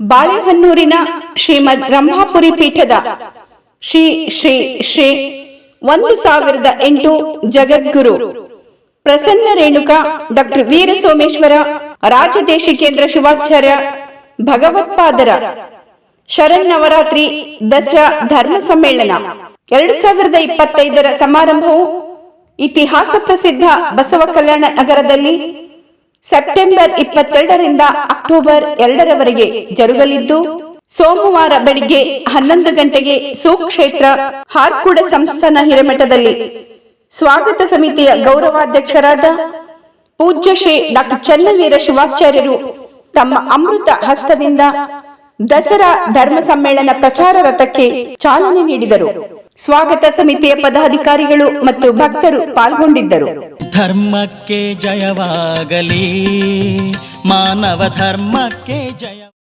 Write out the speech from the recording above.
ಬಾಳೆಹೊನ್ನೂರಿನ ಶ್ರೀಮದ್ ರಂಭಾಪುರಿ ಪೀಠದ ಶ್ರೀ ಶ್ರೀ ಶ್ರೀ ಒಂದು ಸಾವಿರದ ಎಂಟು ಜಗದ್ಗುರು ಪ್ರಸನ್ನ ರೇಣುಕ ಡಾಕ್ಟರ್ ವೀರ ಸೋಮೇಶ್ವರ ರಾಜದೇಶಿಕೇಂದ್ರ ಶಿವಾಚಾರ್ಯ ಭಗವತ್ಪಾದರ ಶರನ್ನವರಾತ್ರಿ ದಸರಾ ಧರ್ಮ ಸಮ್ಮೇಳನ. ಎರಡು ಸಾವಿರದ ಇಪ್ಪತ್ತೈದರ ಸಮಾರಂಭವು ಇತಿಹಾಸ ಪ್ರಸಿದ್ಧ ಬಸವ ಕಲ್ಯಾಣ ನಗರದಲ್ಲಿ ಸೆಪ್ಟೆಂಬರ್ ಇಪ್ಪತ್ತೆರಡರಿಂದ ಅಕ್ಟೋಬರ್ ಎರಡರವರೆಗೆ ಜರುಗಲಿದ್ದು ಸೋಮವಾರ ಬೆಳಿಗ್ಗೆ ಹನ್ನೊಂದು ಗಂಟೆಗೆ ಸುಕ್ಷೇತ್ರ ಹಾರ್ಕೂಡ ಸಂಸ್ಥಾನ ಹಿರೇಮಠದಲ್ಲಿ ಸ್ವಾಗತ ಸಮಿತಿಯ ಗೌರವಾಧ್ಯಕ್ಷರಾದ ಪೂಜ್ಯ ಶ್ರೀ ಡಾಕ್ಟರ್ ಚನ್ನವೀರ ಶಿವಾಚಾರ್ಯರು ತಮ್ಮ ಅಮೃತ ಹಸ್ತದಿಂದ ದಸರಾ ಧರ್ಮ ಸಮ್ಮೇಳನ ಪ್ರಚಾರ ರಥಕ್ಕೆ ಚಾಲನೆ ನೀಡಿದರು. ಸ್ವಾಗತ ಸಮಿತಿಯ ಪದಾಧಿಕಾರಿಗಳು ಮತ್ತು ಭಕ್ತರು ಪಾಲ್ಗೊಂಡಿದ್ದರು. ಧರ್ಮಕ್ಕೆ ಜಯವಾಗಲಿ ಮಾನವ ಧರ್ಮಕ್ಕೆ ಜಯ